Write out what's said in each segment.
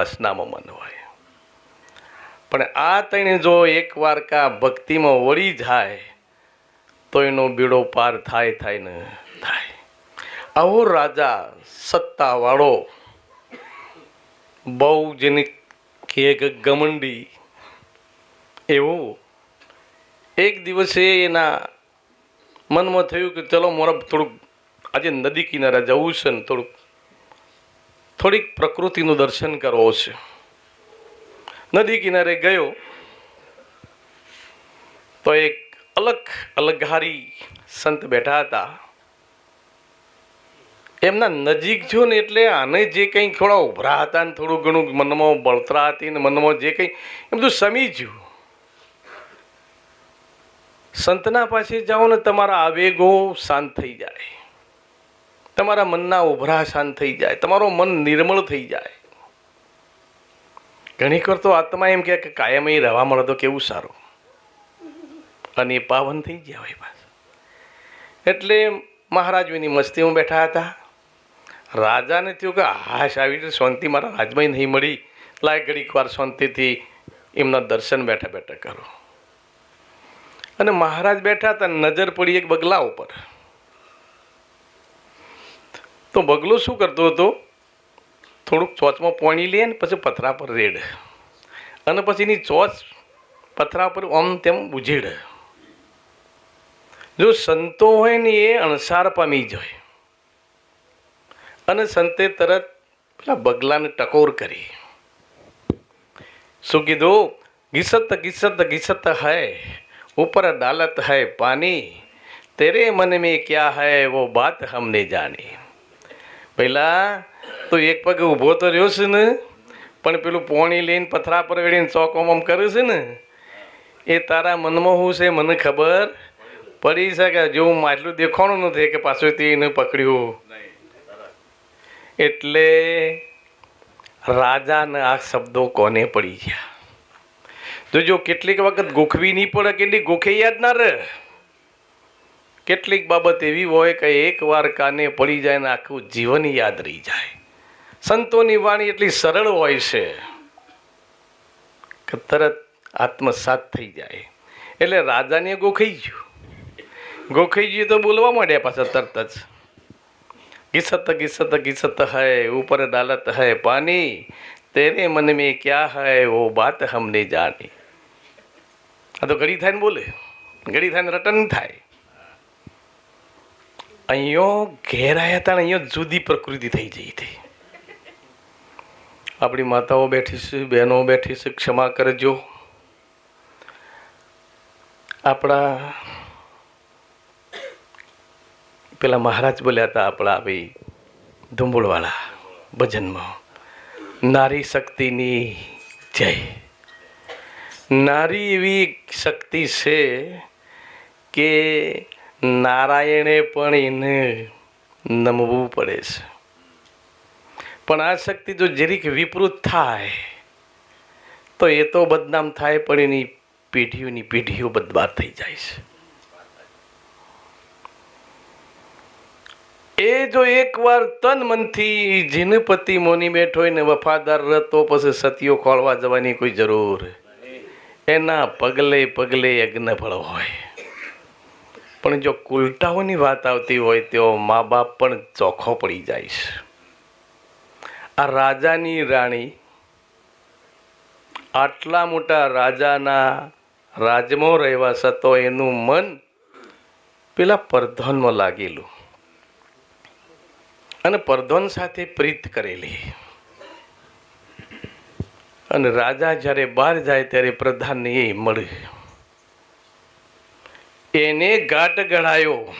વાસનામાં મન હોય. પણ આ તણે જો એકવાર કા ભક્તિમાં વળી જાય, તો એનો બીડો પાર થાય થાય ને થાય. આવો રાજા સત્તાવાળો, બહુ જેની કે ગમંડી, એવું એક દિવસે એના મનમાં થયું કે ચલો મોરબ થોડુંક આજે નદી કિનારે જવું છે ને થોડુંક થોડીક પ્રકૃતિનું દર્શન કરવો છે. નદી કિનારે ગયો, તો એક અલગ અલગહારી સંત બેઠા હતા. એમના નજીક જો ને એટલે આને જે કંઈ થોડા ઉભરા હતા ને થોડું ઘણું મનમાં બળતરા હતી ને મનમાં જે કંઈ એ બધું સમીજ્યું સંતના પાસે જાઓ ને તમારા આવેગો શાંત થઈ જાય. તમારા મનના ઉભરા શાંત થઈ જાય, તમારું મન નિર્મળ થઈ જાય. ઘણી વાર તો આત્મા એમ કે એ રહેવા મળે તો કેવું સારું? અને એ પાવન થઈ ગયા હોય પાછા. એટલે મહારાજ એની મસ્તીમાં બેઠા હતા. રાજાને થયું કે હાશ આવી રીતે શાંતિ મારા રાજમાં નહીં મળી. લાય ઘડીક વાર શાંતિથી એમના દર્શન બેઠા બેઠા કરો. અને મહારાજ બેઠા હતા નજર પડી એક બગલા ઉપર. તો બગલો શું કરતો હતો? થોડુંક ચોચમાં પાણી લે ને પછી પથરા પર રેડ. અને પછી એની ચોચ પથરા પર ઓમ તેમ ઉજેડ. જો સંતો હોય ને એ અણસાર પામી જાય. અને સંતે તરત પેલા બગલાને ટકોર કરી. શું કીધું? ઘીસત ઘીસત ઘીસત હૈ, ઉપર ડાલત હૈ પાણી તેરે મન મેં ક્યા હૈ, વો બાત હમને જાણી પહેલા તો એક પગે ઊભો તો રહ્યો છે ને, પણ પેલું પોણી લઈને પથરા પર વેળીને ચોકોમ કરે છે ને, એ તારા મનમાં શું છે મને ખબર? પડી શકે જો હું આટલું દેખાણું નથી કે પાછું તે એને પકડ્યું. એટલે રાજાના આ શબ્દો કોને પડી ગયા? તો જો કેટલીક વખત ગોખવી નહીં પડે કેટલી ગોખે યાદ ના રહે. કેટલીક બાબત એવી હોય કે એકવાર કાને પડી જાય ને આખું જીવન યાદ રહી જાય. સંતોની વાણી એટલી સરળ હોય છે કે તરત આત્મસાત થઈ જાય. એટલે રાજાને ગોખાઈ ગયું. ગોખાઈ ગયું તો બોલવા માંડ્યા પાછા તરત જ. કિસત કિસત કિસત હૈ, ઉપર દાલત હૈ પાણી તેરે મન મેં ક્યા હૈ, વો બાત હમને જાણી આ તો ઘડી થાય ને બોલે. ઘડી થાય ને રટન થાય. અહીંયો ઘેરાયા હતા ને અહીંયા જુદી પ્રકૃતિ થઈ જઈ હતી. આપણી માતાઓ બેઠી છે, બહેનો બેઠી છે, ક્ષમા કરજો. આપણા પેલા મહારાજ બોલ્યા હતા આપણા ભાઈ ધુંબુળવાળા ભજનમાં, નારી શક્તિની જય. નારી એવી શક્તિ છે કે નારાયણે પણ એને નમવું પડે છે. પણ આ શક્તિ જો જરીક વિપૃત થાય, તો એ તો બદનામ થાય, પણ એની પેઢીઓની પેઢીઓ બદબાર થઈ જાય છે. એ જો એકવાર તન મનથી જીનપતિ મોની બેઠો ને વફાદાર રહેતો પછી સતીઓ ખોળવા જવાની કોઈ જરૂર. એના પગલે પગલે યજ્ઞ ફળ હોય. પણ જો કુલટાઓની વાત આવતી હોય તો મા બાપ પણ ચોખ્ખો પડી જાય છે. આ રાજાની રાણી, આટલા મોટા રાજાના રાજમાં રહેવા છતાં એનું મન પેલા પરધોનમાં લાગેલું અને પરધોન સાથે પ્રીત કરેલી. અને રાજા જ્યારે બહાર જાય, ત્યારે પ્રધાનને એ મળે. એને ઘાટ ગળાયો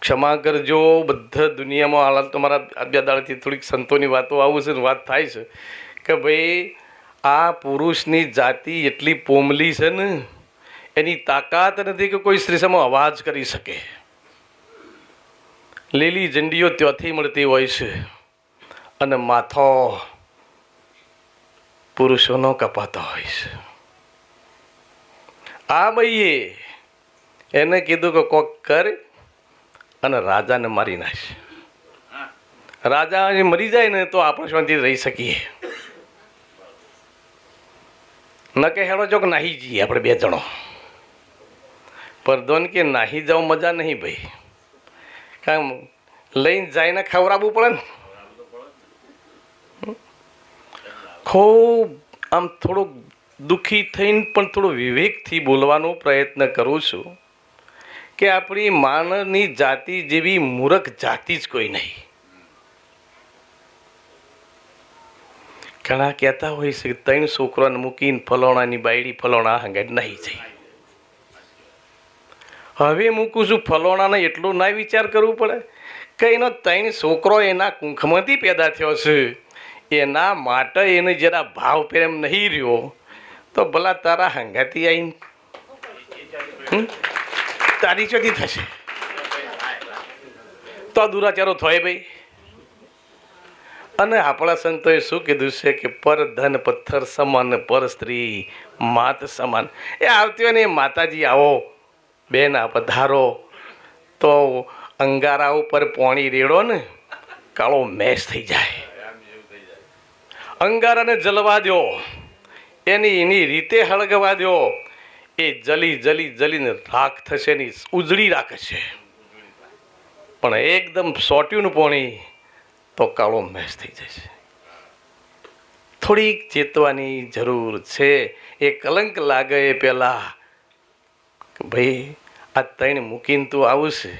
ક્ષમા કરજો, બધા દુનિયામાં હાલ તમારા બે દાળથી થોડીક સંતોની વાતો આવું છે વાત થાય છે કે ભાઈ, આ પુરુષની જાતિ એટલી પોમલી છે ને, એની તાકાત નથી કે કોઈ સ્ત્રી સામે અવાજ કરી શકે. લીલી ઝંડીઓ ત્યાંથી મળતી હોય છે અને માથો પુરુષોનો કપાતો હોય છે. આ ભાઈએ એને કીધું કે કોક કર અને રાજાને મારી નાખ. રાજા મરી જાય ને તો આપણે શાંતિ રહી શકીએ. ન કે હેડો ચોક નાહી જઈએ આપણે બે જણો. પરધોન કે નાહી જાવ મજા નહીં ભાઈ. કામ લઈને જઈને ખવડાવવું પડે ને. ખૂબ આમ થોડુંક દુઃખી થઈને પણ થોડું વિવેકથી બોલવાનો પ્રયત્ન કરું છું. કે આપણી માનવની જાતિ જેવી મૂરખ જાતિ જ કોઈ નહીં. ઘણા કહેતા હોય છે ત્રણ છોકરાને મૂકીને ફલોણાની બાયડી ફલોણા હંગાટ નહીં જઈ. હવે મૂકું છું ફલોણાને એટલું ના વિચાર કરવું પડે. કે એનો ત્રણ છોકરો એના કુંખમાંથી પેદા થયો છે, એના માટે એને જરા ભાવ પ્રેમ નહીં રહ્યો, તો ભલા તારા હંગાતી આવીને? તારી ચોથી થશે. તો દુરાચારો થાય ભાઈ. અને આપણા સંતોએ શું કીધું છે કે પર ધન પથ્થર સમાન, પર સ્ત્રી માત સમાન. એ આવતી હોય ને માતાજી આવો, બેન આ પધારો તો અંગારા ઉપર પોણી રેડો ને, કાળો મેશ થઈ જાય. અંગારાને જલવા દો એની એની રીતે હળગવા દો એ જલી જલી જલીને રાખ થશે ને ઉજળી રાખશે પણ એકદમ સોટ્યું પોણી તો કાળો મેશ થઈ જશે થોડીક ચેતવાની જરૂર છે. એ કલંક લાગે એ પહેલાં ભાઈ, આ ત્રણ મૂકીને તું આવશે.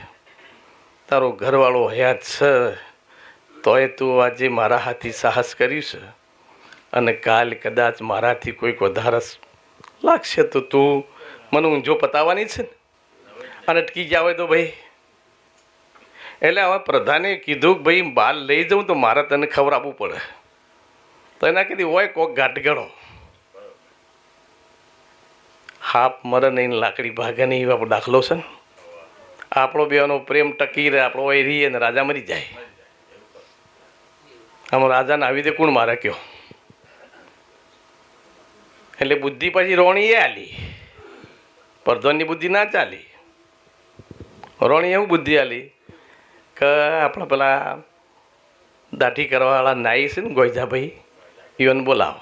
તારો ઘરવાળો હયાત છે. તોય તું આજે મારા હાથી સાહસ કર્યું છે. અને કાલ કદાચ મારાથી કોઈક વધારે લાગશે તો તું મને ઊંઝો પતાવવાની છે ને? અને અટકી ગયા હોય તો ભાઈ? એટલે હવે પ્રધાને કીધું કે ભાઈ બાલ લઈ જાઉં તો મારે તને ખવડાવવું પડે. તો એના કીધી હોય કોક ગાંઠગળો હાપ મરે નહીં લાકડી ભાગે નહીં આપણો દાખલો છે ને? આપણો બેનો પ્રેમ ટકી રહે, આપણો એ રહીએ ને રાજા મરી જાય. આમ રાજાને આવી રીતે કોણ મારે કયો? એટલે બુદ્ધિ પછી રોણી એ આલી. પરધોનની બુદ્ધિ ના ચાલી. રોણી એવું બુદ્ધિ આલી કે આપણા પેલા દાઢી કરવાવાળા નાઈ છે ને ગોઈજાભાઈ યુવન બોલાવો.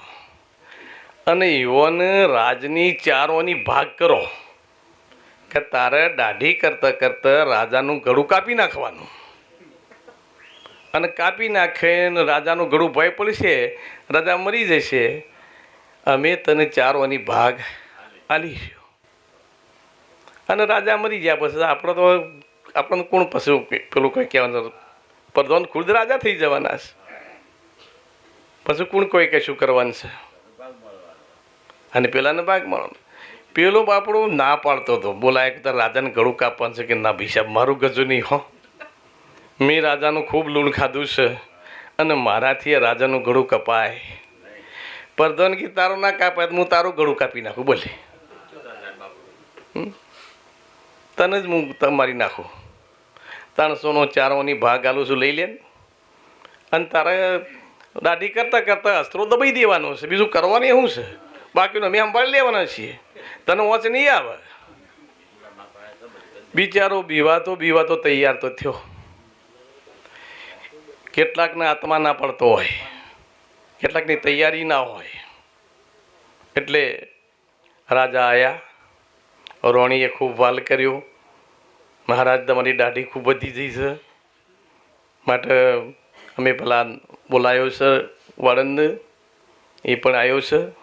અને યુવન રાજની ચારોની ભાગ કરો. કે તારે દાઢી કરતાં કરતાં રાજાનું ગળું કાપી નાખવાનું. અને કાપી નાખીને રાજાનું ગળું ભય પડશે, રાજા મરી જશે. અમે તને ચારવાની ભાગ આલીશું અને રાજા મરી ગયા પછી આપણે તો, આપણને કોણ પછી પેલું કંઈ કહેવાનું પ્રધાન ખુદ રાજા થઈ જવાના છે. પછી કોણ કોઈ કશું કરવાનું છે? અને પેલાને ભાગ મળવાનો. પેલો બાપડો ના પાડતો હતો. બોલા એક રાજાને ગળું કાપવાનું છે કે ના ભીસાબ મારું ગજુ નહીં હો. મેં રાજાનું ખૂબ લૂણ ખાધું છે અને મારાથી રાજાનું ગળું કપાય. પ્રધાન તારો ના કાપાય તો હું તારું ગળું કાપી નાખું, બોલે? તને જ હું તમારી નાખું. ત્રણસોનો ચારોની ભાગ આલું છું, લઈ લે અને તારે દાઢી કરતાં કરતાં અસ્ત્રો દબાઈ દેવાનો છે, બીજું કરવાનું શું છે? બાકીનો અમે સંભાળી લેવાના છીએ. તને વોચ નહીં આવે. બિચારો બીવાતો બીવાતો તૈયાર તો થયો. કેટલાકને આત્મા ના પડતો હોય. કેટલાકની તૈયારી ના હોય. એટલે રાજા આવ્યા રોણીએ ખૂબ વાલ કર્યો. મહારાજ, તમારી દાઢી ખૂબ વધી જઈ છે. માટે અમે પેલા બોલાયો છે, વાળંદ. એ પણ આવ્યો છે.